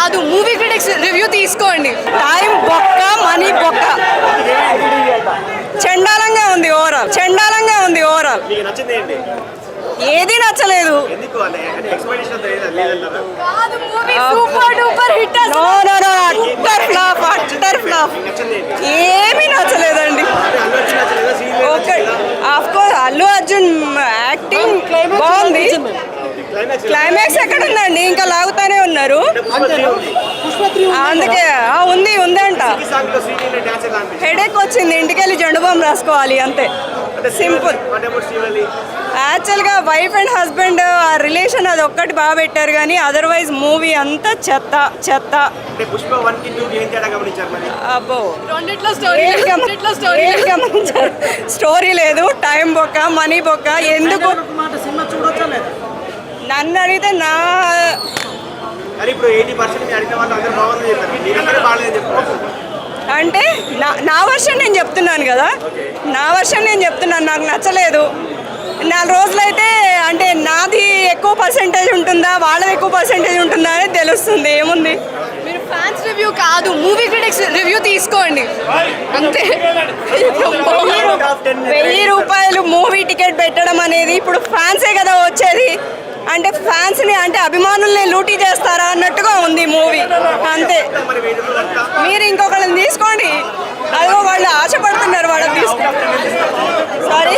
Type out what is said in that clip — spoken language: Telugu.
కాదు మూవీ క్రిటిక్స్ రివ్యూ తీసుకోండి. టైం బొక్క మనీ బొక్క. చండాలంగా ఉంది ఓవరాల్ చండాలంగా ఉంది ఓవరాల్ మీకు నచ్చింది ఏంటి? ఏది నచ్చలేదు. ఏమీ నచ్చలేదండి. Okay of course Allu Arjun acting బాగుంది. క్లైమాక్స్ ఎక్కడ? ఉందండి? ఇంకా లాగుతానే ఉన్నారు. అందుకే ఆ, ఉంది ఉందంట. హెడేక్ వచ్చింది ఇంటికి వెళ్ళి జండు బామ్ రాసుకోవాలి అంతే. అంటే సింపుల్ యాక్చువల్గా వైఫ్ అండ్ హస్బెండ్ ఆ రిలేషన్ అది ఒక్కటి బాగా పెట్టారు కానీ అదర్వైజ్ మూవీ అంతా చెత్త చెత్త. అబ్బో. స్టోరీ లేదు టైం బొక్క మనీ బొక్క ఎందుకు? నన్ను అడిగితే నా అంటే నా నా వర్షన్ నేను చెప్తున్నాను కదా. నా వర్షన్ నేను చెప్తున్నాను నాకు నచ్చలేదు. నాలుగు రోజులైతే అంటే నాది ఎక్కువ పర్సెంటేజ్ ఉంటుందా వాళ్ళది ఎక్కువ పర్సెంటేజ్ ఉంటుందా అనేది తెలుస్తుంది. ఏముంది? మీరు ఫ్యాన్స్ రివ్యూ కాదు మూవీ క్రిటిక్స్ రివ్యూ తీసుకోండి. అంతే. Out of 10 వెయ్యి రూపాయలు మూవీ టికెట్ పెట్టడం అనేది ఇప్పుడు ఫ్యాన్సే కదా వచ్చేది. అంటే ఫ్యాన్స్ని అంటే అభిమానుల్ని లూటీ చేస్తారా అన్నట్టుగా ఉంది మూవీ. అంతే. మీరు ఇంకొకళ్ళని తీసుకోండి. అదిగో వాళ్ళు ఆశపడుతున్నారు వాళ్ళని తీసుకో సారీ